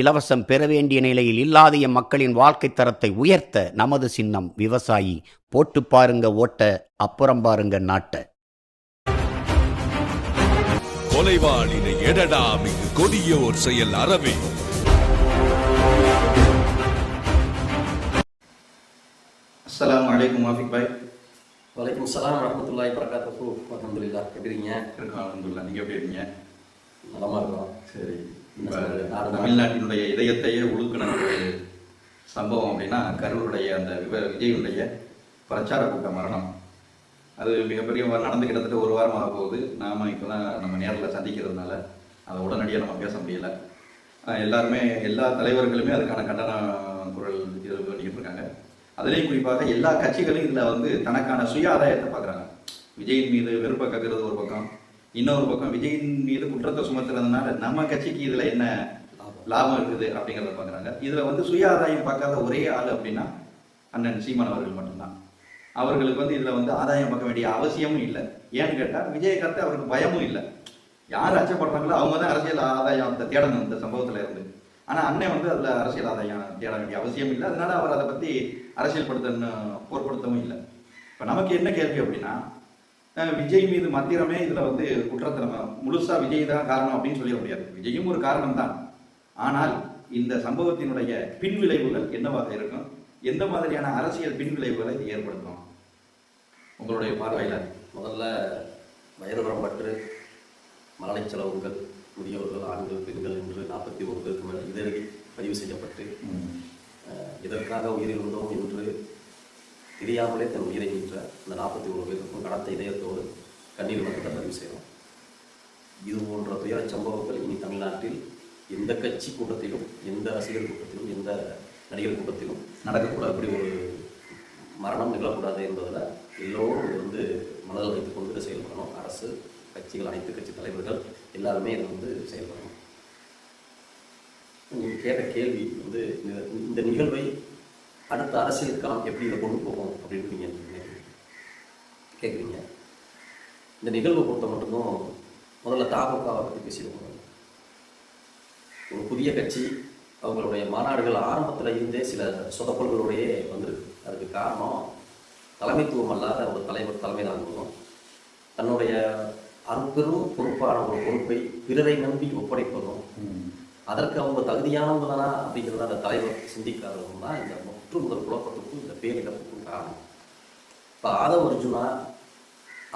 இலவசம் பெற வேண்டிய நிலையில் இல்லாத எம் மக்களின் வாழ்க்கை தரத்தை உயர்த்த நமது சின்னம் விவசாயி. போட்டு பாருங்க ஓட்ட அப்புறம் பாருங்க நாட்ட. கொலைவாளினை எடடா மிகு கொடிய ஒரு செயல் அறவே. அஸ்ஸலாமு அலைக்கும் மாஃபிக் பாய். வலைக்கம் சலாம் வரமத்துல்லாஹி வரகாத்துஹு அல்ஹம்துலில்லாஹ். எப்படி இருக்கீங்க? இருக்கோம் அல்ஹம்துலில்லாஹ். நீங்கள் எப்படி இருக்கீங்க? நலமா இருக்கோம். சரி. தமிழ்நாட்டினுடைய இதயத்தையே உழுக்கின ஒரு சம்பவம் அப்படின்னா கரூருடைய அந்த விவ- விஜயனுடைய பிரச்சார கூட்ட மரணம். அது மிகப்பெரிய நடந்து கிட்டத்தட்ட ஒரு வாரம் ஆக போகுது. நாம இப்போ தான் நம்ம நேரில் சந்திக்கிறதுனால அதை உடனடியாக நம்ம பேச முடியலை. எல்லாருமே எல்லா தலைவர்களுமே அதுக்கான கண்டன குரல் இது பண்ணிக்கிட்டு இருக்காங்க. அதுலேயும் குறிப்பாக எல்லா கட்சிகளும் இதில் வந்து தனக்கான சுய ஆதாயத்தை பார்க்குறாங்க. விஜயின் மீது வெறுப்பை கக்குறது ஒரு பக்கம். இன்னொரு பக்கம் விஜயின் மீது குற்றத்தை சுமத்துறதுனால நம்ம கட்சிக்கு இதில் என்ன லாபம் இருக்குது அப்படிங்கிறத பார்க்குறாங்க இதில் வந்து சுய ஆதாயம் பார்க்காத ஒரே ஆள் அப்படின்னா அண்ணன் சீமான் அவர்கள் மட்டும்தான். அவர்களுக்கு வந்து இதில் வந்து ஆதாயம் பார்க்க வேண்டிய அவசியமும் இல்லை. ஏன்னு கேட்டால் விஜயகாந்த் அவருக்கு பயமும் இல்லை. யார் அச்சப்படுறாங்களோ அவங்க தான் அரசியல் ஆதாயம் அந்த தேடணும் இந்த சம்பவத்தில் இருந்து. ஆனால் அண்ணன் வந்து அதில் அரசியல் ஆதாயம் தேட வேண்டிய அவசியம் இல்லை. அதனால அவர் அதை பற்றி அரசியல் படுத்தன்னு போர்படுத்தவும் இல்லை. இப்போ நமக்கு என்ன கேள்வி அப்படின்னா விஜய் மீது மாத்திரமே இதில் வந்து குற்றத்தை நம்ம முழுசாக விஜய் தான் காரணம் அப்படின்னு சொல்லிட முடியாது. விஜயும் ஒரு காரணம் தான் ஆனால் இந்த சம்பவத்தினுடைய பின்விளைவுகள் என்னவாக இருக்கும்? எந்த மாதிரியான அரசியல் பின்விளைவுகளை இது ஏற்படுத்தும்? உங்களுடைய பார்வையில் முதல்ல வயது வரம்பற்று மரண செலவுகள் முதியோர்கள் ஆண்கள் பெண்கள் என்று நாற்பத்தி ஒரு பேருக்கு மேல் இதழி பதிவு செய்யப்பட்டு இதற்காக உயிரிழந்தோம் என்று தெரியாமலே தன் உயிரை நீற்ற அந்த நாற்பத்தி ஒரு பேருக்கும் கடத்த இதயத்தோடு கண்ணீர் வழக்கத்தை பதிவு செய்கிறோம் இது போன்ற துயர சம்பவங்கள் இனி தமிழ்நாட்டில் எந்த கட்சி கூட்டத்திலும் எந்த ரசிகர் கூட்டத்திலும் எந்த நடிகர் கூட்டத்திலும் நடக்கக்கூடாது. அப்படி ஒரு மரணம் நிகழக்கூடாது என்பதில் எல்லோரும் இது வந்து மனதில் வைத்துக் கொண்டு செயல்படணும். அரசு கட்சிகள் அனைத்து கட்சி தலைவர்கள் எல்லாருமே இதை வந்து செயல்படணும். நீங்கள் கேட்ட கேள்வி வந்து இந்த நிகழ்வை அடுத்த அரசியல் களம் எப்படி இதை கொண்டு போகும் அப்படின்னு நீங்கள் கேட்குறீங்க இந்த நிகழ்வை பொறுத்த மட்டும்தான் முதல்ல தாமகாவை பற்றி பேசிடுவோம் ஒரு புதிய கட்சி அவங்களுடைய மாநாடுகள் ஆரம்பத்தில் இருந்தே சில சொதப்பல்களோடையே வந்திருக்கு. அதுக்கு காரணம் தலைமைத்துவம் அல்லாத ஒரு தலைவர் தலைமை தாங்குவதும் தன்னுடைய அரும்பெரும் பொறுப்பான ஒரு பொறுப்பை பிறரை நம்பி ஒப்படைப்பதும் அதற்கு அவங்க தகுதியானவங்களா அப்படிங்கிறத அந்த தலைவர் சிந்திக்காதவங்க தான் இந்த முற்று முதல் குழப்பத்துக்கும் இந்த பேரிழப்புக்கும் காரணம். இப்போ ஆதவ அர்ஜுனா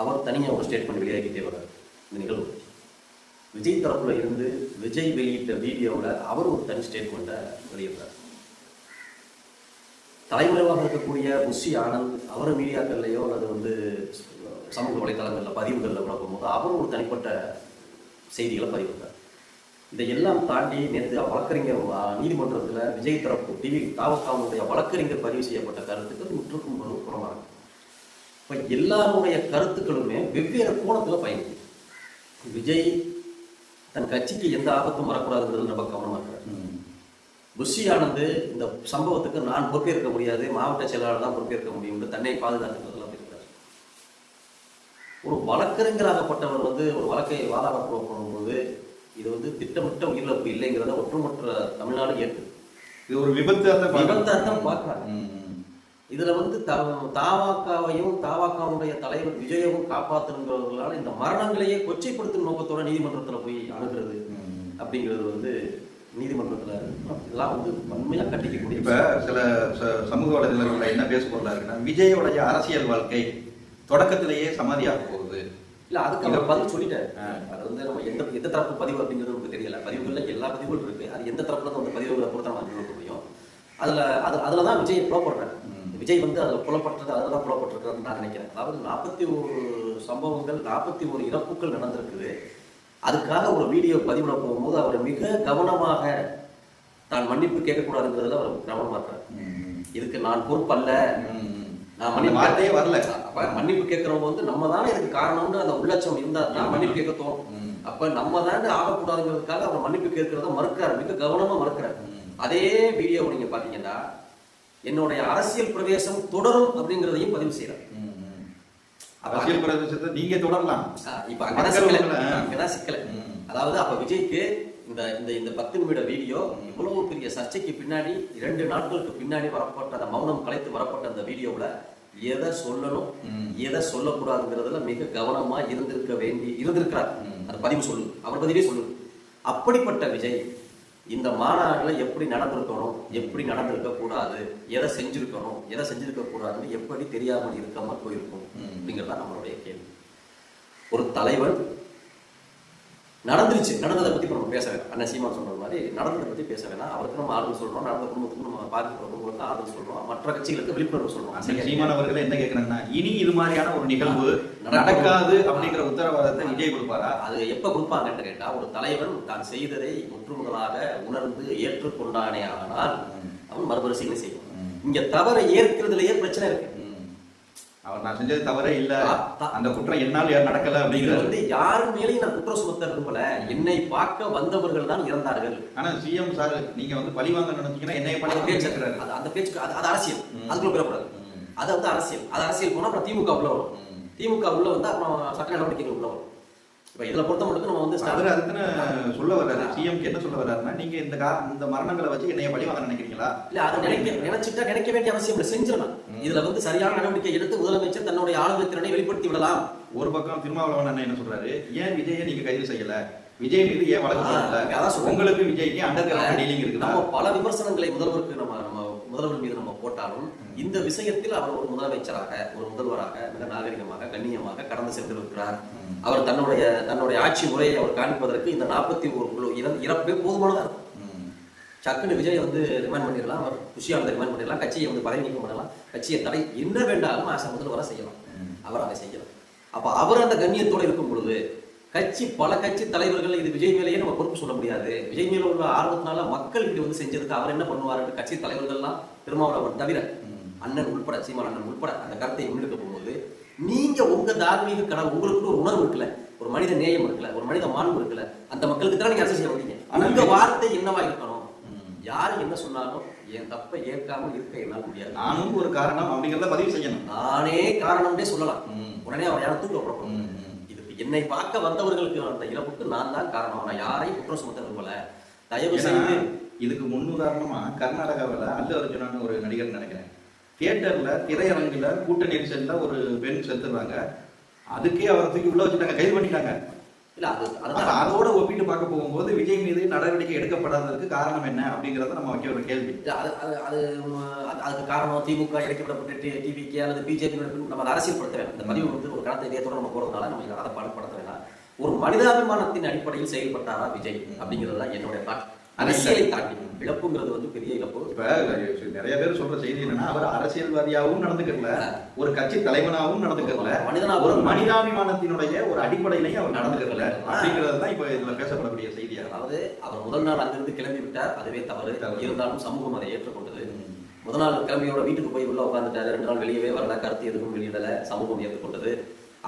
அவர் தனியாக ஒரு ஸ்டேட்மெண்ட் வெளியாகிட்டே வர்றார். இந்த நிகழ்வு. விஜய் தரப்புல இருந்து விஜய் வெளியிட்ட வீடியோவில் அவர் ஒரு தனி ஸ்டேட்மெண்ட்டை வெளியிடுறார். தலைமறைவாக இருக்கக்கூடிய முஷி ஆனந்த் அவர் மீடியாக்கள்லையோ அல்லது வந்து சமூக வலைத்தளங்களில் பதிவுகளில் போது அவர் ஒரு தனிப்பட்ட செய்திகளை பதிவிட்டார் இதையெல்லாம் தாண்டி நேற்று வழக்கறிஞர் நீதிமன்றத்தில் விஜய் தரப்பு டிவி தாவக்காவுடைய வழக்கறிஞர் பதிவு செய்யப்பட்ட கருத்துக்கள் முற்றுக்கும் புற- புறமாக. இப்போ எல்லாருடைய கருத்துக்களுமே வெவ்வேறு கோணத்தில் பயணிக்குது. விஜய் தன் கட்சிக்கு எந்த ஆபத்தும் வரக்கூடாதுங்கிறது நம்ம கவனமாக இருக்கிறார் புஷி ஆனந்து இந்த சம்பவத்துக்கு நான் பொறுப்பேற்க முடியாது மாவட்ட செயலாளர் தான் பொறுப்பேற்க முடியும் தன்னை பாதுகாத்துக்கிறதுலாம் இருக்கிறார். ஒரு வழக்கறிஞராகப்பட்டவர் வந்து ஒரு வழக்கை வாதாட பண்ணும்போது இது வந்து திட்டமிட்ட உயிரிழப்பு இல்லைங்கிறத ஒட்டுமொத்த தமிழ்நாடு ஏற்று இது ஒரு விபத்து அந்த விபத்தா தான் பார்க்குறாங்க. இதுல வந்து த தாவாக்காவையும் தாவாக்காவுடைய தலைவர் விஜயவும் காப்பாற்றணுங்கிறவர்களால இந்த மரணங்களையே கொச்சைப்படுத்தும் நோக்கத்தோட நீதிமன்றத்துல போய் அணுகிறது அப்படிங்கிறது வந்து நீதிமன்றத்துல இதெல்லாம் வந்து வன்மையா கட்டிக்கக்கூடிய இப்ப சில சமூக வலைதளங்கள்ல என்ன பேச பொருளா இருக்குன்னா விஜயோடைய அரசியல் வாழ்க்கை தொடக்கத்திலேயே சமாதியாக போகுது. இல்ல அதுக்கு அவர் பதில் சொல்லிட்டாரு. அது வந்து நம்ம எந்த எந்த தரப்பு பதிவு அப்படிங்கிறது நமக்கு தெரியல. பதிவுகள்ல எல்லா பதிவுகளும் இருக்கு. அது எந்த தரப்புல அந்த பதிவுகளை பொறுத்த நம்ம நிறுவ முடியும். அதுல அது அதுல தான் விஜய் புலப்படுறாரு. விஜய் வந்து அதுல புலப்பட்டது அதில் தான் நான் நினைக்கிறேன். அதாவது நாற்பத்தி ஒரு சம்பவங்கள் நாற்பத்தி ஒரு இறப்புகள் நடந்திருக்குது. அதுக்காக ஒரு வீடியோ பதிவிட போகும்போது அவர் மிக கவனமாக தான் மன்னிப்பு கேட்கக்கூடாதுங்கிறதுல அவர் கவனமா இருக்கார். இதுக்கு நான் பொறுப்பல்ல. வார்த்தையே வரல. அப்ப மன்னிப்பு கேட்கறவங்க வந்து நம்ம தானே இதுக்கு காரணம்னு அந்த உள்ளட்சம் இருந்தா தான் மன்னிப்பு கேட்க தோணும். அப்ப நம்ம தானே ஆகக்கூடாதுங்கிறதுக்காக அவர் மன்னிப்பு கேட்கறத மறுக்கிறார். மிக கவனமா மறுக்கிறார். அதே வீடியோ நீங்க பாத்தீங்கன்னா என்னுடைய அரசியல் பிரவேசம் தொடரும் அப்படிங்கிறதையும் பதிவு செய்யறார் அரசியல் பிரதேசத்தை நீங்க தொடரலாம். இப்ப அங்கதான் சிக்கல. அதாவது அப்ப விஜய்க்கு இந்த இந்த இந்த பத்து நிமிட வீடியோ இவ்வளவு பெரிய சர்ச்சைக்கு பின்னாடி இரண்டு நாட்களுக்கு பின்னாடி வரப்பட்ட அந்த மௌனம் கலைத்து வரப்பட்ட அந்த வீடியோவில் எதை சொல்லணும் எதை சொல்லக்கூடாதுங்கிறதுல மிக கவனமா இருந்திருக்க வேண்டி இருந்திருக்கிறார். அந்த பதிவு சொல்லுது அவர் பதிவே சொல்லுது அப்படிப்பட்ட விஜய் இந்த மாநாடுல எப்படி நடந்திருக்கணும் எப்படி நடந்திருக்க கூடாது எதை செஞ்சிருக்கணும் எதை செஞ்சிருக்க கூடாதுன்னு எப்படி தெரியாமல் இருக்காம போயிருக்கும் அப்படிங்கிறதா நம்மளுடைய கேள்வி. ஒரு தலைவன் நடந்துருச்சு. நடந்ததை பத்தி இப்ப நம்ம பேச வேணாம். அண்ணன் சீமான் சொன்ன மாதிரி நடந்ததை பத்தி பேச வேணாம். அவருக்கு நம்ம ஆறுதல் சொல்றோம். நடந்த குடும்பத்துக்கு நம்ம பாதிக்கப்படுறவங்களுக்கு ஆறுதல் சொல்றோம். மற்ற கட்சிகளுக்கு விழிப்புணர்வு சொல்றோம். அண்ணன் சீமான் அவர்கள் என்ன கேட்கறாங்கன்னா இனி இது மாதிரியான ஒரு நிகழ்வு நடக்காது அப்படிங்கிற உத்தரவாதத்தை விஜய் கொடுப்பாரா? அது எப்ப கொடுப்பாங்கன்னு கேட்டா ஒரு தலைவன் தான் செய்ததை முற்றுமுதலாக உணர்ந்து ஏற்றுக்கொண்டானே ஆனால் அவன் மறுபரிசீலனை செய்யும் இங்க தவறை ஏற்கிறதுலயே பிரச்சனை இருக்கு. அவர் நான் செஞ்சது தவறே இல்ல. அந்த குற்றம் என்னால் யார் நடக்கல அப்படிங்கிறது வந்து யாரு மேலேயும் நான் குற்றம் சுமத்த விரும்பல என்னை பார்க்க வந்தவர்கள் தான் இறந்தார்கள். ஆனா சிஎம் சார் நீங்க வந்து பழி வாங்க நினைச்சீங்கன்னா என்னைய பழி பேச்சு அது அந்த பேச்சுக்கு அது அரசியல். அதுக்குள்ள போயிடக்கூடாது. ம். அது வந்து அரசியல். அது அரசியல் போனா அப்புறம் திமுக உள்ள வரும். திமுக உள்ள வந்து அப்புறம் சட்ட நடவடிக்கைகள் உள்ள வரும். இப்ப இதுல பொறுத்த மட்டும் நம்ம வந்து ஸ்டாலின் அதுக்குன்னு சொல்ல வர்றாரு. சிஎம் என்ன சொல்ல வர்றாருன்னா நீங்க இந்த கா இந்த மரணங்களை வச்சு என்னைய பழி வாங்க நினைக்கிறீங்களா? இல்ல அதை நினைக்க நினைச்சிட்டா நினைக்க வேண்டிய அவசியம் இல்லை. செஞ்சிடலாம். இதுல வந்து சரியான நடவடிக்கை எடுத்து முதலமைச்சர் தன்னுடைய ஆளுமை திறனை வெளிப்படுத்தி விடலாம். ஒரு பக்கம் திருமாவளவன் அண்ணன் என்ன சொல்றாரு? ஏன் விஜயை நீங்க கைது செய்யல? விஜய் மீது ஏன் வழக்கு அதான். உங்களுக்கு விஜய்க்கு அண்டர் டீலிங் இருக்குதா? நம்ம பல விமர்சனங்களை முதல்வருக்கு நம்ம முதல்வர் மீது நம்ம போட்டாலும் இந்த விஷயத்தில் அவர் ஒரு முதலமைச்சராக ஒரு முதல்வராக மிக நாகரிகமாக கண்ணியமாக கடந்து சென்றிருக்கிறார். அவர் தன்னுடைய தன்னுடைய ஆட்சி முறையை அவர் காண்பிப்பதற்கு இந்த நாற்பத்தி ஒரு குழு இற- இறப்பே போதுமானதா இருக்கும். சக்குன்னு விஜய் வந்து ரிமாண்ட் பண்ணிடலாம் அவர் குஷியானதை ரிமாண்ட் பண்ணிடலாம் கட்சியை வந்து பதவி நீக்கம் பண்ணலாம் கட்சியை தடை என்ன வேண்டாலும் ஆசை முதல்வராக செய்யலாம். அவர் அதை செய்யலாம். அப்ப அவர் அந்த கண்ணியத்தோடு இருக்கும் பொழுது கட்சி பல கட்சி தலைவர்கள் இது விஜய் மேலேயே நம்ம பொறுப்பு சொல்ல முடியாது. விஜய் மேல உள்ள ஆர்வத்தினால மக்கள் இப்படி வந்து செஞ்சதுக்கு அவர் என்ன பண்ணுவாருன்னு கட்சி தலைவர்கள்லாம் திருமாவளவன் தவிர அண்ணன் உள்பட சீமான் அண்ணன் உள்பட அந்த கருத்தை முன்னெடுக்க போகும்போது நீங்க உங்க தார்மீக கடவுள் உங்களுக்கு ஒரு உணர்வு இருக்குல்ல? ஒரு மனித நேயம் இருக்குல்ல? ஒரு மனித மாண்பு இருக்குல்ல? அந்த மக்களுக்கு தான் நீங்க அரசு செய்ய ஆனா உங்க வார்த்தை என்னவா இருக்கணும்? யாரு என்ன சொன்னாலும் என் தப்பை ஏற்காமல் இருக்க என்னால் முடியாது. நானும் ஒரு காரணம் அப்படிங்கறத பதிவு செய்யணும். நானே காரணம்னே சொல்லலாம். உடனே அவர் யாரும் தூக்க என்னை பார்க்க வந்தவர்களுக்கு அந்த இழப்புக்கு நான் தான் காரணம். நான் யாரையும் குற்றம் சுமத்த விரும்பல. தயவு செய்து இதுக்கு முன்னுதாரணமா கர்நாடகாவில் அல்லு அர்ஜுனான்னு ஒரு நடிகர் நினைக்கிறேன். தியேட்டர்ல திரையரங்குல கூட்ட நெரிசல்ல ஒரு பெண் செத்துறாங்க அதுக்கே அவரை தூக்கி உள்ள வச்சுட்டாங்க கைது பண்ணிட்டாங்க. இல்ல அது அதுதான் அதோட ஒப்பிட்டு பார்க்க போகும்போது விஜய் மீது நடவடிக்கை எடுக்கப்படாததுக்கு காரணம் என்ன அப்படிங்கறத நம்ம வைக்க ஒரு கேள்வி. அது அது அதுக்கு காரணம் திமுக இறக்கப்படப்பட்ட டிவிக்கு அல்லது பிஜேபி நம்ம அரசியல்படுத்த வேண்டாம் இந்த பதிவு வந்து ஒரு கடத்த இதயத்தோட நம்ம போறதுனால நம்ம அதை பாடுபடுத்த வேண்டாம் ஒரு மனிதாபிமானத்தின் அடிப்படையில் செயல்பட்டாரா விஜய் அப்படிங்கிறது தான் என்னுடைய thought. அரசியலை தாண்டி இழப்புங்கிறது வந்து பெரிய இழப்பு. இப்ப நிறைய பேர் சொல்ற செய்தி என்னன்னா அவர் அரசியல்வாதியாகவும் நடந்துக்கல ஒரு கட்சி தலைவனாகவும் நடந்துக்கல மனிதனாகவும் ஒரு மனிதாபிமானத்தினுடைய ஒரு அடிப்படையிலையும் அவர் நடந்துக்கல அப்படிங்கிறது தான் இப்ப இதுல பேசப்படக்கூடிய செய்தியா அதாவது அவர் முதல் நாள் அங்கிருந்து கிளம்பி விட்டார். அதுவே தவறு. தவறு. இருந்தாலும் சமூகம் அதை ஏற்றுக்கொண்டது. முதல் நாள் கிளம்பியோட வீட்டுக்கு போய் உள்ள உட்காந்துட்டாரு ரெண்டு நாள் வெளியவே வரல. கருத்து எதுவும் வெளியிடல. சமூகம் ஏற்றுக்கொண்டது.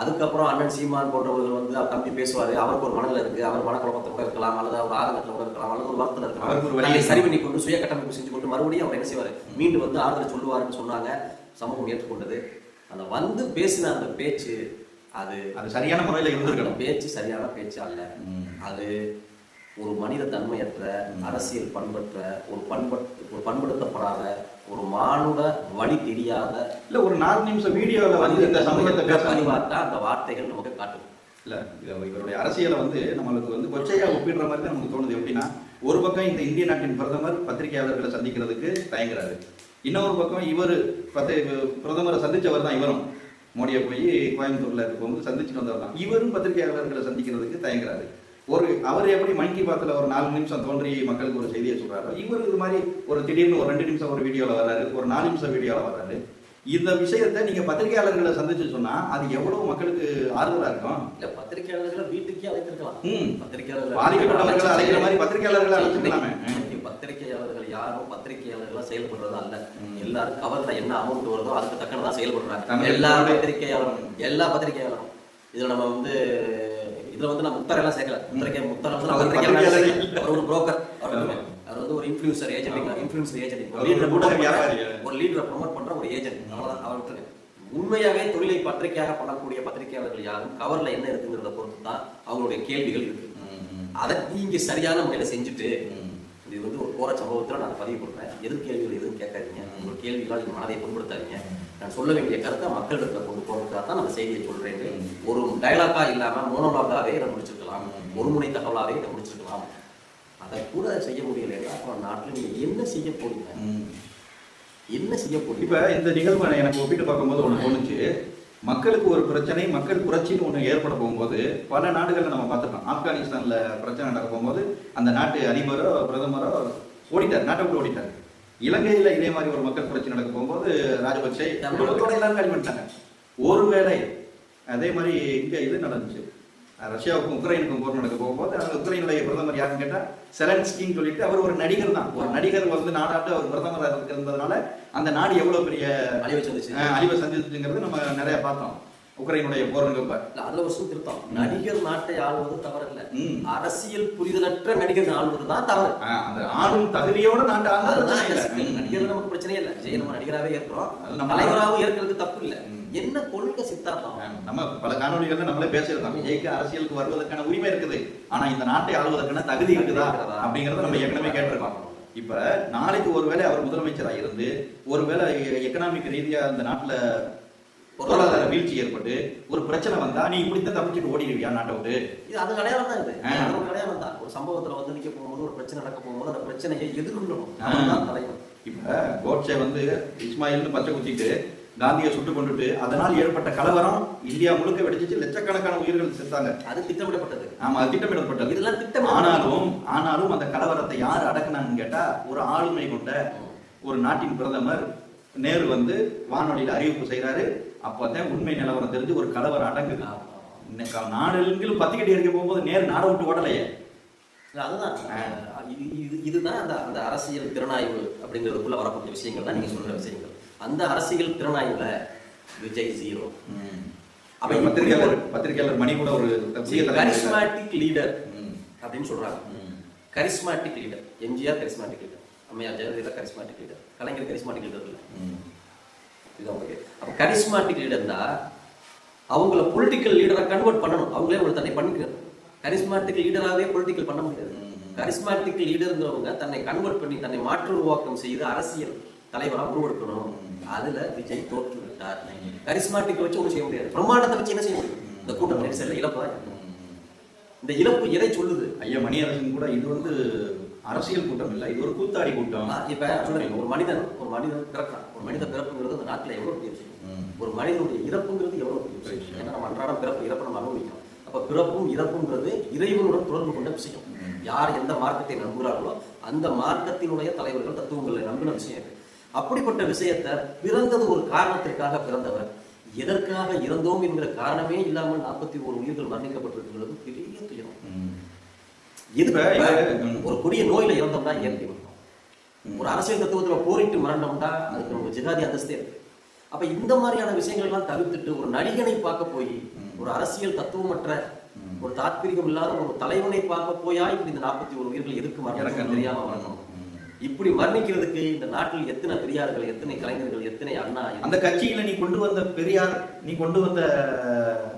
அதுக்கப்புறம் அண்ணன் சீமான் போன்றவர்கள் வந்து தம்பி பேசுவாரு. அவருக்கு ஒரு மனதில் இருக்கு. அவர் மனக்குழப்பத்தில் கூட இருக்கலாம் அல்லது அவர் ஆதங்கத்தில் கூட இருக்கலாம் அல்லது ஒரு வருத்தத்தில் இருக்கலாம். வழி அதை சரி பண்ணி கொண்டு சுய கட்டமைப்பு செஞ்சு கொண்டு மறுபடியும் அவர் என்ன செய்வார்? மீண்டும் வந்து ஆறுதல் சொல்லுவாருன்னு சொன்னாங்க. சமூகம் ஏற்றுக்கொண்டது. அந்த வந்து பேசின அந்த பேச்சு அது அது சரியான முறையில இருந்திருக்கணும். பேச்சு சரியான பேச்சு அல்ல. அது ஒரு மனித தன்மையற்ற அரசியல் பண்பற்ற ஒரு பண்பட் ஒரு பண்படுத்தப்படாத ஒரு மானுட வழி தெரியாத இல்ல ஒரு நாலு நிமிஷம் வீடியோல வந்து இந்த சமூகத்தை பேச பதிவாட்டா அந்த வார்த்தைகள் நமக்கு காட்டும். இல்ல இவருடைய அரசியலை வந்து நம்மளுக்கு வந்து கொச்சையா ஒப்பிடுற மாதிரி தான் நமக்கு தோணுது. எப்படின்னா ஒரு பக்கம் இந்த இந்திய நாட்டின் பிரதமர் பத்திரிகையாளர்களை சந்திக்கிறதுக்கு தயங்குறாரு. இன்னொரு பக்கம் இவர் பிரதமரை சந்திச்சவர் தான் இவரும். மோடியை போய் கோயம்புத்தூர்ல இருக்கும்போது சந்திச்சுட்டு வந்தவர் தான். இவரும் பத்திரிகையாளர்களை சந்திக்கிறதுக்கு தயங்குறாரு. ஒரு அவர் எப்படி மன் கி பாத்தில் ஒரு நாலு நிமிஷம் தோன்றி மக்களுக்கு ஒரு செய்தியை சொல்றாரோ? இவர் இது மாதிரி ஒரு திடீர்னு ஒரு ரெண்டு நிமிஷம் ஒரு வீடியோல வர்றாரு ஒரு நாலு நிமிஷம் வீடியோல வர்றாரு. இந்த விஷயத்தை நீங்க பத்திரிகையாளர்களை சந்திச்சு சொன்னா அது எவ்வளவு மக்களுக்கு ஆறுதலா இருக்கும்? இல்ல பத்திரிகையாளர்களை வீட்டுக்கே அழைத்திருக்கலாம். ம். பத்திரிகையாளர்கள் பாதிக்கப்பட்டவர்களை அழைக்கிற மாதிரி பத்திரிகையாளர்களை அழைச்சிக்கலாமே. இன்னைக்கு பத்திரிகையாளர்கள் யாரும் பத்திரிகையாளர்களா செயல்படுறது அல்ல எல்லாரும் கவர்ல என்ன அமௌண்ட் வருதோ அதுக்கு தக்கனதான் செயல்படுறாங்க. எல்லா பத்திரிகையாளரும் எல்லா பத்திரிகையாளரும். இதுல நம்ம வந்து இதுல வந்து நான் முத்தர் எல்லாம் சேர்க்கல. முத்தரைக்கே வந்து அவர். அவர் ஒரு புரோக்கர் அவர் வந்து ஒரு இன்ஃபுளுசர் ஏஜென்ட் இன்ஃபுளுசர் ஏஜென்ட் ஒரு லீடரை ப்ரொமோட். பண்ற ஒரு ஏஜென்ட் அவ்வளவுதான். அவர். உண்மையாவே தொழிலை பத்திரிகையாக பண்ணக்கூடிய பத்திரிகையாளர்கள் யாரும் கவர்ல என்ன இருக்குங்கிறத பொறுத்து தான் அவங்களுடைய கேள்விகள் இருக்கு. அதை நீங்க சரியான முறையில செஞ்சுட்டு. இது வந்து ஒரு போற சம்பவத்துல நான் பதிவு கொடுப்பேன் எது கேள்விகள் எதுவும் கேட்காதீங்க. உங்கள் கேள்விகளால் என் மனதை புண்படுத்தாதீங்க. நான் சொல்ல வேண்டிய கருத்தை மக்களிடத்துல கொண்டு போறதுக்காக தான் நான் செய்தியை சொல்றேன். ஒரு டைலாக்கா இல்லாம மோனோலாக்காவே இதை முடிச்சிருக்கலாம். ஒரு முனை தகவலாவே இதை முடிச்சிருக்கலாம். அதை கூட செய்ய முடியலைன்னா அப்புறம் நாட்டில் நீங்க என்ன செய்ய போறீங்க. என்ன செய்ய போறீங்க? இப்ப இந்த நிகழ்வை எனக்கு ஒப்பிட்டு பார்க்கும்போது ஒண்ணு தோணுச்சு. மக்களுக்கு ஒரு பிரச்சனை மக்கள் புரட்சின்னு ஒண்ணு ஏற்பட போகும்போது பல நாடுகள்ல நம்ம பார்த்துருக்கோம். ஆப்கானிஸ்தான்ல பிரச்சனை நடக்க போகும்போது அந்த நாட்டு அதிபரோ பிரதமரோ ஓடிட்டார். நாட்டை விட்டு ஓடிட்டார். இலங்கையில இதே மாதிரி ஒரு மக்கள் புரட்சி நடக்க போகும்போது ராஜபக்சே குடும்பத்தோட எல்லாரும் காலி பண்ணிட்டாங்க. ஒருவேளை அதே மாதிரி இங்க இது நடந்துச்சு. ரஷ்யாவுக்கும் உக்ரைனுக்கும் போர் நடக்க போகும்போது அந்த உக்ரைனுடைய பிரதமர் யாருன்னு கேட்டா செலன்ஸ்கின்னு சொல்லிட்டு அவர் ஒரு நடிகர் தான். ஒரு நடிகர் வந்து நாடாட்டு அவர் பிரதமராக இருந்ததுனால அந்த நாடு எவ்வளவு பெரிய அழிவை சந்திச்சு அழிவை சந்திச்சுங்கிறது நம்ம நிறைய பார்த்தோம். உக்ரைனுடைய போருங்கப்ப அதுல ஒரு சூ திருத்தம் நடிகர் நாட்டை ஆள்வது தவறல்ல. அரசியல் புரிதலற்ற நடிகர் ஆள்வது தான் தவறு. அந்த ஆளும் தகுதியோட நாட்டு இந்த. ம். நடிகர் நமக்கு பிரச்சனையே இல்லை. ஜெய நம்ம நடிகராகவே இருக்கிறோம். நம்ம- தலைவராகவும் இருக்கிறது தப்பு இல்லை. என்ன கொள்கை சித்தாந்தம் நம்ம பல காணொலிகள்ல நம்மளே பேசியிருக்கோம். விஜய்க்கு அரசியலுக்கு வருவதற்கான உரிமை இருக்குது. ஆனா இந்த நாட்டை ஆளுவதற்கான தகுதி இருக்குதா? அப்படிங்கறத நம்ம ஏற்கனவே கேட்டிருக்கோம். இப்ப நாளைக்கு ஒருவேளை அவர் முதலமைச்சராக இருந்து ஒருவேளை எக்கனாமிக் ரீதியா அந்த நாட்டுல பொருளாதார வீழ்ச்சி ஏற்பட்டு ஒரு பிரச்சனை வந்தா நீ இப்படித்தான் தப்பிச்சுட்டு ஓடிடுவியா நாட்டை விட்டு? இது அது அடையாளம் தான் இது. அது ஒரு அடையாளம் தான். ஒரு சம்பவத்துல வந்து நிக்க போகும்போது ஒரு பிரச்சனை நடக்க போகும்போது அந்த பிரச்சனையை எதிர்கொள்ளணும் தலைவன். இப்ப கோட்சே வந்து இஸ்மாயில்னு பச்சை குத்திட்டு காந்தியை சுட்டு கொண்டுட்டு அதனால் ஏற்பட்ட கலவரம் இந்தியா முழுக்க வெடிச்சிச்சு. லட்சக்கணக்கான உயிர்கள் செத்தாங்க. அது திட்டமிடப்பட்டது. ஆமா அது திட்டமிடப்பட்டது. இதெல்லாம் திட்டமிட ஆனாலும் ஆனாலும் அந்த கலவரத்தை யார் அடக்குனான்னு கேட்டா ஒரு ஆளுமை கொண்ட ஒரு நாட்டின் பிரதமர் நேரு வந்து வானொலியில அறிவிப்பு அப்பதான் உண்மை நிலவரம் தெரிஞ்சு ஒரு கலவரம் அடங்குது. இன்னைக்கு நாடு எங்கிலும் பத்திக்கிட்டு இருக்க போகும்போது நேரு நாடை விட்டு ஓடலையே. அதுதான். இது இது- இதுதான் அந்த அந்த அரசியல் திறனாய்வு அப்படிங்கிறதுக்குள்ள வரக்கூடிய விஷயங்கள் தான் நீங்க சொல்ற விஷயங்கள். அந்த அரசியல் திறனாய்வுல விஜய் ஜீரோ அப்ப பத்திரிகையாளர் பத்திரிகையாளர் மணி கூட ஒரு. Charismatic leader. அப்படின்னு சொல்றாங்க. ம். Charismatic leader MGR charismatic leader அம்மையார் Jayalalithaa charismatic leader Kalaignar charismatic leader இல்லை. இதுதான் ஓகே அப்போ கரிஸ்மாட்டிக் லீடர்னா அவங்கள பொலிட்டிக்கல் லீடரை கன்வெர்ட் பண்ணணும். அவங்களே ஒரு தன்னை பண்ணிக்கிறது கரிஸ்மாட்டிக் லீடராகவே பொலிட்டிக்கல் பண்ண முடியாது. கரிஸ்மாட்டிக் லீடருங்கிறவங்க தன்னை கன்வெர்ட் பண்ணி தன்னை மாற்று உருவாக்கம் செய்து அரசியல் தலைவராக உருவெடுக்கணும். அதுல விஜய் தோற்று விட்டார் கரிஸ்மாட்டிக் வச்சு ஒன்றும் செய்ய முடியாது. பிரம்மாண்டத்தை வச்சு என்ன செய்ய முடியும்? இந்த கூட்டம் நெரிசல்ல இழப்பு தான். இந்த இழப்பு எதை சொல்லுது? ஐயா மணியரசன் கூட இது வந்து அரசியல் கூட்டம் இல்ல இது ஒரு கூத்தாடி கூட்டம். இப்ப ஒரு மனிதன் ஒரு மனிதன் பிறக்கிறான். மனித பிறப்புங்கிறது அந்த நாட்டுல எவ்வளவு பெரிய விஷயம். ஒரு மனிதனுடைய இறப்புங்கிறது எவ்வளவு பெரிய விஷயம் ஏன்னா நம்ம அன்றாடம் பிறப்பு இறப்பு நம்ம அனுபவிக்கிறோம் அப்ப பிறப்பும் இறப்புங்கிறது இறைவனுடன் தொடர்பு கொண்ட விஷயம் யார் எந்த மார்க்கத்தை நம்புகிறார்களோ அந்த மார்க்கத்தினுடைய தலைவர்கள் தத்துவங்களை நம்பின விஷயம் இது. அப்படிப்பட்ட விஷயத்தை பிறந்தது ஒரு காரணத்திற்காக பிறந்தவர் எதற்காக இறந்தோம் என்கிற காரணமே இல்லாமல் நாற்பத்தி ஒரு உயிர்கள் மரணிக்கப்பட்டிருக்கிறது பெரிய துயரம். எதுக்கு இது- ஒரு கொடிய நோயில இறந்தோம்னா இயற்கை. ஒரு அரசியல் தத்துவத்துல போரிட்டு மரணம்னா அதுக்கு நம்ம ஜிகாதி அந்தஸ்தே இருக்கு. அப்ப இந்த மாதிரியான விஷயங்கள் எல்லாம் தவிர்த்துட்டு ஒரு நடிகனை பார்க்க போய் ஒரு அரசியல் தத்துவமற்ற ஒரு தாத்பீரியம் இல்லாத ஒரு தலைவனை பார்க்க போயா இப்படி இந்த நாற்பத்தி ஒரு உயிர்கள் எதுக்கு மரணம். தெரியாம வரணும்? இப்படி மரணிக்கிறதுக்கு இந்த நாட்டில் எத்தனை பெரியார்கள் எத்தனை கலைஞர்கள் எத்தனை அண்ணா அந்த கட்சியில நீ கொண்டு வந்த பெரியார் நீ கொண்டு வந்த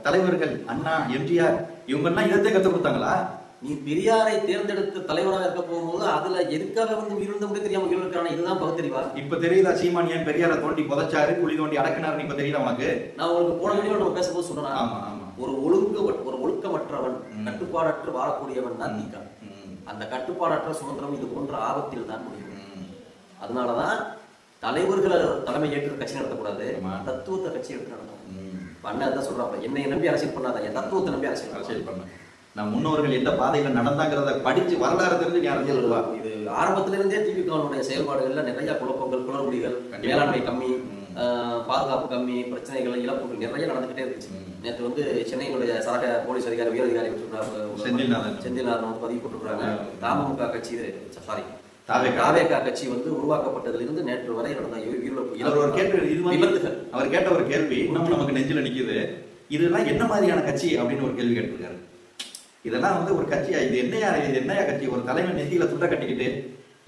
தலைவர்கள் அண்ணா எம்ஜிஆர் இவங்க எல்லாம் இதத்தை கத்து கொடுத்தாங்களா? நீ பெரியாரை தேர்ந்தெடுத்து தலைவராக இருக்க போகும்போது அதுல எதுக்காக வந்து உயிரிழந்தவங்க தெரியாம உயிரிழக்கிறான இதுதான் பகுத்தறிவா இப்ப தெரியுதா சீமான் ஏன் பெரியாரை தோண்டி புதைச்சாரு குழி தோண்டி அடக்கினாருன்னு இப்ப தெரியுதா உனக்கு நான் உங்களுக்கு போன வீடியோ நம்ம பேசும்போது சொன்னா ஆமா ஆமா ஒரு ஒழுங்கு ஒரு ஒழுக்கமற்றவன். கட்டுப்பாடற்று வாழக்கூடியவன் தான் ம். அந்த கட்டுப்பாடற்ற சுதந்திரம் இது போன்ற ஆபத்தில் தான் முடியும். அதனாலதான் தலைவர்களை தலைமை ஏற்று கட்சி நடத்தக்கூடாது. தத்துவத்தை கட்சி எடுத்து நடத்தணும் அண்ணன் அதான் சொல்றாங்க என்னை நம்பி அரசியல் பண்ணாத என் தத்துவத்தை நம்பி அரசியல். அரசியல் பண்ண நான் முன்னோர்கள் எந்த பாதையில நடந்தாங்கிறத படிச்சு வரலாறு தெரிஞ்சு நீ அரசியல் வருவா இது ஆரம்பத்துல இருந்தே திமுகவுடைய செயல்பாடுகள்ல நிறைய குழப்பங்கள் குளறுபடிகள். மேலாண்மை கம்மி பாதுகாப்பு கம்மி பிரச்சனைகள் இழப்புகள் நிறைய நடந்துகிட்டே இருந்துச்சு. நேற்று வந்து சென்னையினுடைய சரக போலீஸ் அதிகாரி உயர் அதிகாரி. செந்தில்நாதன். செந்தில்நாதன் வந்து பதிவு போட்டுருக்காங்க. தமுக கட்சி சாரி தாவேகா. கட்சி வந்து உருவாக்கப்பட்டதிலிருந்து நேற்று வரை நடந்த இழ- இழப்பு கேள்வி இது விபத்துகள் அவர் கேட்ட ஒரு கேள்வி இன்னும் நமக்கு நெஞ்சில நிக்குது இதெல்லாம் என்ன மாதிரியான கட்சி அப்படின்னு ஒரு கேள்வி கேட்டிருக்காரு இதெல்லாம் வந்து ஒரு கட்சியா இது என்னையா இது என்னையா கட்சி? ஒரு தலைவன் நெத்தியில துண்டை கட்டிக்கிட்டு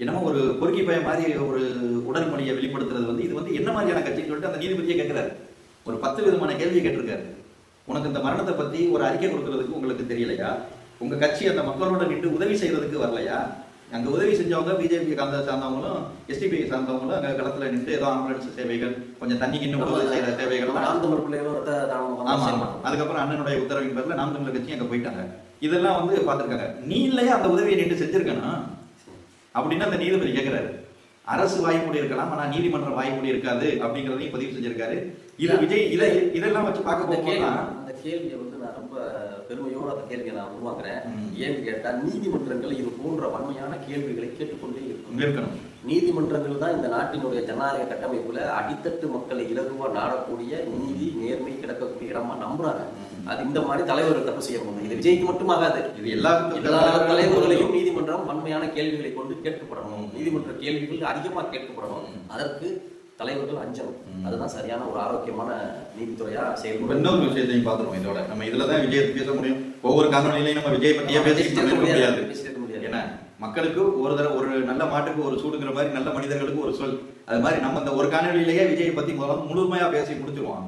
என்னமோ ஒரு பொறுக்கி பையன் மாதிரி ஒரு உடல் மொழியை வெளிப்படுத்துறது வந்து இது வந்து என்ன மாதிரியான கட்சின்னு சொல்லிட்டு அந்த நீதிபதியே கேட்கிறாரு ஒரு பத்து விதமான கேள்வி கேட்டிருக்காரு. உனக்கு இந்த மரணத்தை பத்தி ஒரு அறிக்கை கொடுக்கறதுக்கு உங்களுக்கு தெரியலையா? உங்க கட்சி அந்த மக்களோட நின்று உதவி செய்யறதுக்கு வரலையா? அங்க உதவி செஞ்சவங்க பிஜேபி சார்ந்தவங்களும் எஸ்டிபி சார்ந்தவங்களும் அங்க களத்துல நின்று ஏதோ ஆம்புலன்ஸ் சேவைகள் கொஞ்சம் தண்ணி கிண்ணு உதவி செய்யற சேவைகள் ஆமா. அதுக்கப்புறம் அண்ணனுடைய உத்தரவின் பேர்ல நாம் தமிழர் கட்சி அங்க போயிட்டாங்க. இதெல்லாம் வந்து பார்த்திருக்காங்க. நீ இல்லையா அந்த உதவியை நின்று செஞ்சிருக்கணும் அப்படின்னு அந்த நீதிபதி கேட்கிறாரு அரசு வாய்மொழி இருக்கலாம் ஆனா நீதிமன்றம் வாய்மொழி இருக்காது அப்படிங்கறதையும் பதிவு செஞ்சிருக்காரு. இது விஜய் இதை இதெல்லாம் வச்சு பார்க்க போகணும்னா அந்த கேள்வியை வந்து நான் ரொம்ப பெருமையோட அந்த கேள்வியை நான் உருவாக்குறேன். ஏன்னு கேட்டா நீதிமன்றங்கள் இது போன்ற வன்மையான கேள்விகளை கேட்டுக்கொண்டே இருக்கும் இருக்கணும். நீதிமன்றங்கள் தான் இந்த நாட்டினுடைய ஜனநாயக கட்டமைப்புல அடித்தட்டு மக்களை இலகுவா நாடக்கூடிய நீதி நேர்மை கிடக்கக்கூடிய இடமா நம்புறாங்க. அது இந்த மாதிரி தலைவர்கள் தப்பு செய்ய முடியும் இது விஜய்க்கு மட்டும் ஆகாது. இது எல்லாருக்கும் எல்லா தலைவர்களையும் நீதிமன்றம் வன்மையான கேள்விகளை கொண்டு கேட்கப்படணும். நீதிமன்ற கேள்விகள் அதிகமா கேட்கப்படணும். அதற்கு தலைவர்கள் அஞ்சணும். அதுதான் சரியான ஒரு ஆரோக்கியமான நீதித்துறையா செயல்படும். இன்னொரு விஷயத்தையும் பார்த்துருவோம் இதோட. நம்ம இதுலதான் விஜய் பேச முடியும். ஒவ்வொரு காணொலியிலையும் நம்ம விஜய் முடியாது. பேசிட்டு முடியாது. ஏன்னா மக்களுக்கு ஒரு தடவை ஒரு நல்ல மாட்டுக்கு ஒரு சூடுங்கிற மாதிரி நல்ல மனிதர்களுக்கு ஒரு சொல். அது மாதிரி நம்ம இந்த ஒரு காணொலியிலேயே விஜய் பத்தி முதல்ல முழுமையா பேசி முடிச்சிருவோம்.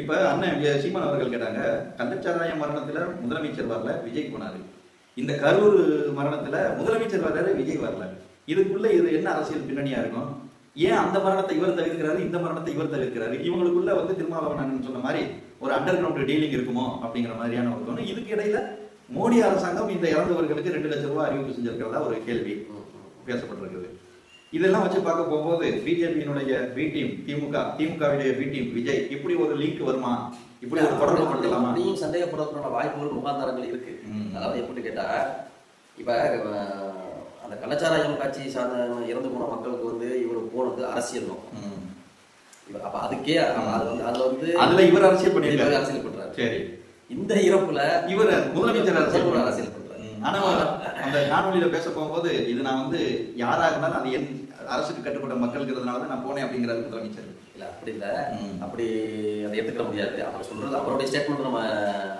இப்ப அண்ணன் சீமான் அவர்கள் கேட்டாங்க கந்தச்சாராய மரணத்துல முதலமைச்சர் வரல விஜய் போனாரு. இந்த கரூர் மரணத்துல முதலமைச்சர் வர்றாரு விஜய் வரல. இதுக்குள்ள இது என்ன அரசியல் பின்னணியா இருக்கும்? ஏன் அந்த மரணத்தை இவர் தவிர்க்கிறாரு இந்த மரணத்தை இவர் தவிர்க்கிறாரு? இவங்களுக்குள்ள வந்து திருமாவளவன் சொன்ன மாதிரி ஒரு அண்டர் கிரவுண்ட் டீலிங் இருக்குமோ அப்படிங்கிற மாதிரியான ஒரு தோணும் இதுக்கு இடையில மோடி அரசாங்கம் இந்த இறந்தவர்களுக்கு ரெண்டு லட்சம் ரூபாய் அறிவிப்பு செஞ்சிருக்கிறதா ஒரு கேள்வி பேசப்பட்டிருக்குது இதெல்லாம் வச்சு பார்க்க போகும்போது பிஜேபியினுடைய பி டீம் திமுக திமுகவுடைய பி டீம் விஜய் இப்படி ஒரு லீக் வருமா? இப்படி ஒரு தொடர்பு படுத்தலாமா அப்படியும் சந்தேகப்படுறதுக்கான வாய்ப்புகள் முகாந்தாரங்கள் இருக்கு. அதாவது எப்படி கேட்டா இப்ப அந்த கள்ளச்சாராயம் காட்சி சார்ந்த இறந்து போன மக்களுக்கு வந்து இவர் போனது அரசியல் நோக்கம். அப்ப அதுக்கே அது வந்து அதுல வந்து அதுல இவர் அரசியல் பண்ணியிருக்காரு அரசியல் பண்றாரு. சரி. இந்த இறப்புல இவர் முதலமைச்சர் அரசியல். அரசியல். ஆனா அந்த காணொலியில பேச போகும்போது இது நான் வந்து யாரா இருந்தாலும் அது என் அரசுக்கு கட்டுப்பட்ட மக்களுங்கிறதுனால தான் நான் போனேன் அப்படிங்கிறாரு முதலமைச்சர் இல்ல அப்படி இல்ல. அப்படி அதை எடுத்துக்க முடியாது அவர் சொல்றது அவருடைய ஸ்டேட்மெண்ட் நம்ம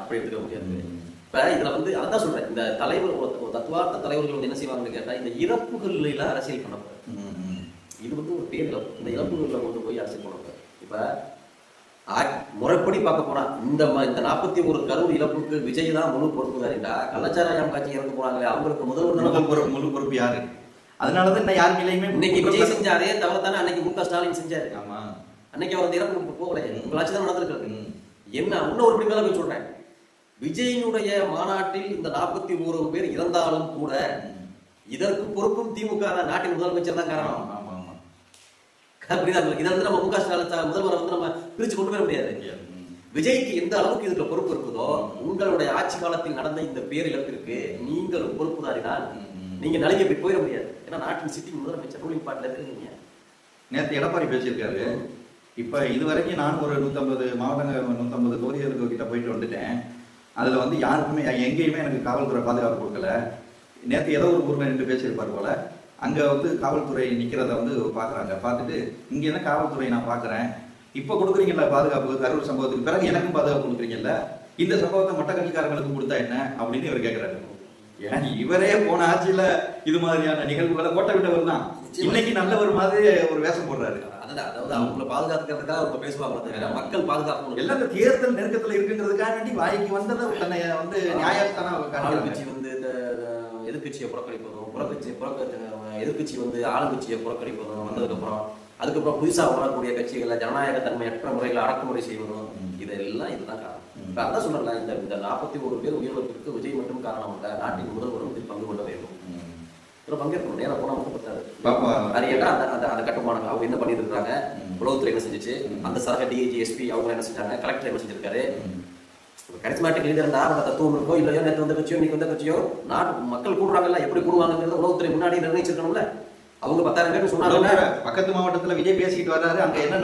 அப்படி எடுத்துக்க முடியாது. இப்ப இதுல வந்து அதான் சொல்றேன் இந்த தலைவர் ஒரு தத்துவார்த்த தலைவர்கள் வந்து என்ன செய்வாங்கன்னு கேட்டா இந்த இறப்புகள்ல அரசியல் ம். இது வந்து ஒரு பேர் இந்த இழப்புகளில் கொண்டு போய் அரசியல் பண்ணக்கூடாது இப்ப முறைப்படி பார்க்க போனா இந்த இந்த நாற்பத்தி ஒரு கரூர் இழப்புக்கு விஜய் தான் முழு பொறுப்புதாரிண்டா கள்ளச்சாராயம் காட்சி இறந்து போனாங்களே அவங்களுக்கு முதல்வர் முழு பொறுப்பு. யாரு? அதனாலதான் இன்னும் யார் மேலேயுமே இன்னைக்கு விஜய் செஞ்ச அதே தவிர தானே அன்னைக்கு மு க ஸ்டாலின் செஞ்சாரு. ஆமா. அன்னைக்கு அவர் இறப்பு போகல. ம். உங்களாச்சு தான் நடந்திருக்காரு. என்ன இன்னும் ஒரு மேல போய் சொல்றேன். விஜயினுடைய மாநாட்டில் இந்த நாற்பத்தி ஒரு பேர் இறந்தாலும் கூட இதற்கு பொறுப்பும் திமுக நாட்டின் முதலமைச்சர் தான் காரணம். இருக்கு. இதை வந்து நம்ம மு க ஸ்டாலின் முதல்வரை வந்து நம்ம பிரிச்சு கொண்டு வர முடியாது. விஜய்க்கு எந்த அளவுக்கு இதுல பொறுப்பு இருக்குதோ உங்களுடைய ஆட்சி காலத்தில் நடந்த இந்த பேரிழப்பிற்கு நீங்களும் பொறுப்புதாரினால் ம். நீங்க நலிஞ்சு போய் போயிட முடியாது. ஏன்னா நாட்டின் சிட்டிங் முதலமைச்சர் ரூலிங் பார்ட்ல இருக்கீங்க. நேத்து எடப்பாடி பேசியிருக்காரு. இப்ப இது வரைக்கும் நான் ஒரு நூத்தம்பது மாவட்டங்கள் நூத்தம்பது தொகுதிகளுக்கு கிட்ட போயிட்டு வந்துட்டேன். அதுல வந்து யாருக்குமே எங்கேயுமே எனக்கு காவல்துறை பாதுகாப்பு கொடுக்கல. நேத்து ஏதோ ஒரு ஊர்ல நின்று பேசியிருப்பார் போல. அங்க வந்து காவல்துறை நிக்கிறத வந்து பாக்குறாங்க. பார்த்துட்டு இங்க என்ன காவல்துறை நான் பாக்குறேன்? இப்ப கொடுக்குறீங்கல்ல பாதுகாப்பு கரூர் சம்பவத்துக்கு பிறகு எனக்கும் பாதுகாப்பு கொடுக்குறீங்கல்ல? இந்த சம்பவத்தை மட்ட கட்சிக்காரங்களுக்கு கொடுத்தா என்ன? அப்படின்னு இவர் கேக்குறாரு. ஏன் இவரே போன ஆட்சியில இது மாதிரியான நிகழ்வுகளை கோட்டை விட்டவர் தான். இன்னைக்கு நல்லவர் மாதிரி ஒரு வேஷம் போடுறாரு. அதாவது அவங்களை பாதுகாத்துக்கிறதுக்காக அவங்க பேசுவாங்க மக்கள் பாதுகாப்பு எல்லாம் தேர்தல் நெருக்கத்துல இருக்குங்கிறதுக்காக வேண்டி வாய்க்கு வந்ததை தன்னை வந்து நியாயத்தான ஆளுங்கட்சி வந்து இந்த அஹ், எதிர்க்கட்சியை புறக்கணிப்பதும் புறக்கட்சி புறக்க எதிர்க்கட்சி வந்து ஆளுங்கட்சியை புறக்கணிப்பதும் வந்ததுக்கு அப்புறம் அதுக்கப்புறம் புதுசா வரக்கூடிய கட்சிகளை ஜனநாயக தன்மையற்ற முறையில் அடக்குமுறை செய்வதும் இதெல்லாம் இதுதான் காரணம். இப்ப அதான் சொல்றேன்ல இந்த இந்த நாற்பத்தி ஒரு பேர் உயிரிழப்பிற்கு விஜய் மட்டும் காரணம் இல்ல நாட்டின் முதல்வர் வந்து பங்கு கொள்ள வேண்டும். இதுல பங்கேற்கணும் நேரம் போனா மட்டும் பத்தாது. அது கேட்டா அந்த அந்த அந்த கட்டுமானங்கள் அவங்க என்ன பண்ணிட்டு இருக்காங்க உளவுத்துறை என்ன செஞ்சுச்சு? அந்த சரக டிஐஜி எஸ்பி அவங்க என்ன செஞ்சாங்க? கலெக்டர் என்ன செஞ்சிருக்காரு? கரிஸ்மாட்டிக் லீடர் நாரோட தத்துவம் இருக்கோ இல்லையோ நேற்று வந்த கட்சியோ இன்னைக்கு வந்த கட்சியோ நாட்டு மக்கள் கூடுறாங்கல்ல எப்படி கூடுவாங்கிறது உளவுத்துறை முன்னாடி நிர்ணயிச்சிருக்கணும்ல. அவங்க பத்தாயிரம் பேர் சொன்னாங்க. பக்கத்து மாவட்டத்துல விஜய் பேசிட்டு வர்றாரு அங்க என்ன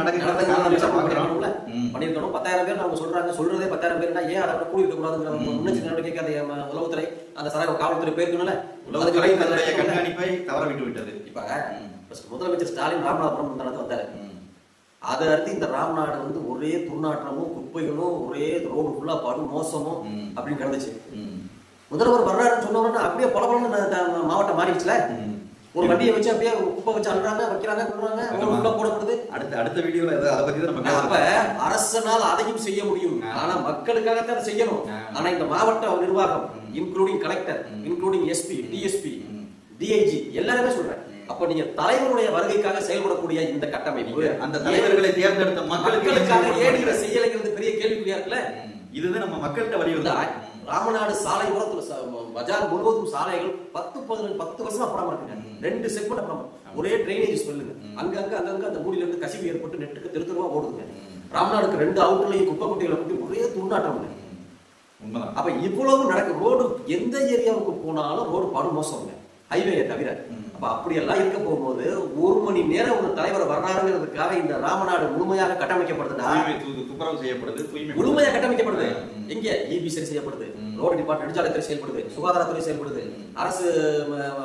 ம். பண்ணிருக்கணும் பத்தாயிரம் பேர் அவங்க சொல்றாங்க. சொல்றதே பத்தாயிரம் பேர்னா ஏன் அதை கூடி இருக்க கூடாதுங்கிற முன்னெச்சரிக்கை நடவடிக்கை அந்த ம- உளவுத்துறை அந்த சரக காவல்துறை போயிருக்கணும்ல. உளவுத்துறை கண்காணிப்பை தவற விட்டு விட்டது இப்ப முதலமைச்சர் ஸ்டாலின் ராமநாதபுரம் முந்தானத்து வந்தாரு. அதை அடுத்து இந்த ராம்நாடு வந்து ஒரே துர்நாற்றமும் குப்பைகளும் ஒரே ரோடு ஃபுல்லா படு மோசமும். அப்படின்னு கிடந்துச்சு. முதல்வர் வர்றாருன்னு சொன்ன உடனே அப்படியே பல மாவட்டம் மாறிடுச்சுல. ஒரு வண்டியை வச்சு அப்படியே குப்பை வச்சு அழுறாங்க வைக்கிறாங்க கொள்றாங்க. உள்ள போடப்படுது அடுத்த அடுத்த வீடியோல அதை பத்தி தான் நம்ம அப்ப. அரசனால் அதையும் செய்ய முடியும். ஆனா மக்களுக்காகத்தான் அதை செய்யணும். ஆனா இந்த மாவட்ட நிர்வாகம். Including collector. Including SP DSP. DIG எல்லாருமே சொல்றேன் அப்ப நீங்க தலைவருடைய வருகைக்காக செயல்படக்கூடிய இந்த கட்டமைப்பு அந்த தலைவர்களை தேர்ந்தெடுத்த மக்களுக்கு மக்களுக்காக செய்யணும்? செய்யலைங்கிறது பெரிய கேள்விக்குறியா இருக்குல்ல. இதுதான் நம்ம மக்கள்கிட்ட இந்த வலியுறுத்தலாம் ராமநாடு சாலை ஓரத்துல பஜார் முழுவதும் சாலைகள் பத்து பதினஞ்சு பத்து வருஷமா படம் இருக்குங்க. ரெண்டு செக்மெண்ட் படம் ஒரே ட்ரைனேஜ் ஸ்மெல்லுங்க அங்கங்க அங்கங்க அந்த மூடியில இருந்து கசிவு ஏற்பட்டு நெட்டுக்கு தெரு தெருவா ஓடுதுங்க. ராமநாடுக்கு ரெண்டு அவுட்லையும் குப்பை குட்டிகளை குட்டி ஒரே துண்டாட்டம்ங்க உண்மைதான். அப்ப இவ்வளவு நடக்கும் ரோடு எந்த ஏரியாவுக்கு போனாலும் ரோடு படு மோசம்ங்க ஹைவேயை தவிர. அப்ப அப்படியெல்லாம் இருக்க போகும்போது ஒரு மணி நேரம் ஒரு தலைவர் வர்றாருங்கிறதுக்காக இந்த ராமநாடு முழுமையாக கட்டமைக்கப்படுதுன்னா துப்புரவு செய்யப்படுது முழுமையாக கட்டமைக்கப்படுது. எங்க? இபி சரி செய்யப்படுது. ரோடு டிபார்ட்மெண்ட் நெடுஞ்சாலைத்துறை செயல்படுது. சுகாதாரத்துறை செயல்படுது. அரசு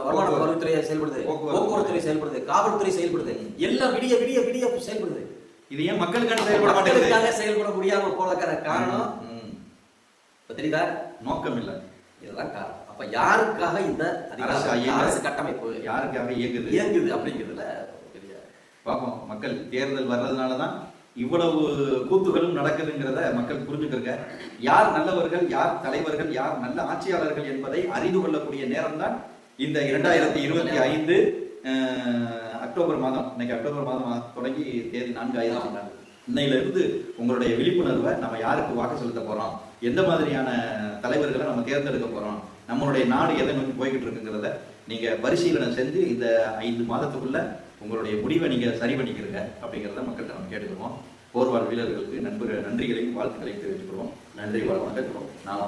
வருமான. வருவாய்த்துறை செயல்படுது. போக்குவரத்து. போக்குவரத்து துறை செயல்படுது. காவல்துறை செயல்படுது. எல்லாம் விடிய விடிய விடிய செயல்படுது. இது ஏன் மக்களுக்கான செயல்பட மக்களுக்காக செயல்பட முடியாம போறதுக்கான காரணம்? தெரியுதா? நோக்கம் இல்ல. இதெல்லாம் காரணம். அப்ப யாருக்காக இந்த அரசு கட்டமைப்பு யாருக்காக இயங்குது? இயங்குது அப்படிங்கிறதுல பார்ப்போம் மக்கள் தேர்தல் வர்றதுனால தான் இவ்வளவு கூத்துகளும் நடக்குதுங்கிறத மக்கள் புரிஞ்சுக்கிறங்க யார் நல்லவர்கள் யார் தலைவர்கள் யார் நல்ல ஆட்சியாளர்கள் என்பதை அறிந்து கொள்ளக்கூடிய நேரம் தான் இந்த இரண்டாயிரத்தி இருபத்தி ஐந்து அக்டோபர் மாதம். இன்னைக்கு அக்டோபர் மாதம் தொடங்கி தேதி நான்கு ஆயிரம் இன்னையில இருந்து உங்களுடைய விழிப்புணர்வை நம்ம யாருக்கு வாக்கு செலுத்த போறோம்? எந்த மாதிரியான தலைவர்களை நம்ம தேர்ந்தெடுக்க போறோம்? நம்மளுடைய நாடு எதை நோக்கி போய்கிட்டு இருக்குங்கிறத நீங்க பரிசீலனை செஞ்சு இந்த ஐந்து மாதத்துக்குள்ள உங்களுடைய முடிவை நீங்க சரி பண்ணிக்கிறீங்க அப்படிங்கிறத மக்கள்கிட்ட நம்ம கேட்டுக்கிறோம். போர்வாழ் வீரர்களுக்கு நண்பர்கள் நன்றிகளையும் வாழ்த்துக்களையும் தெரிவித்துக்கிறோம் நன்றி வணக்கம். நாம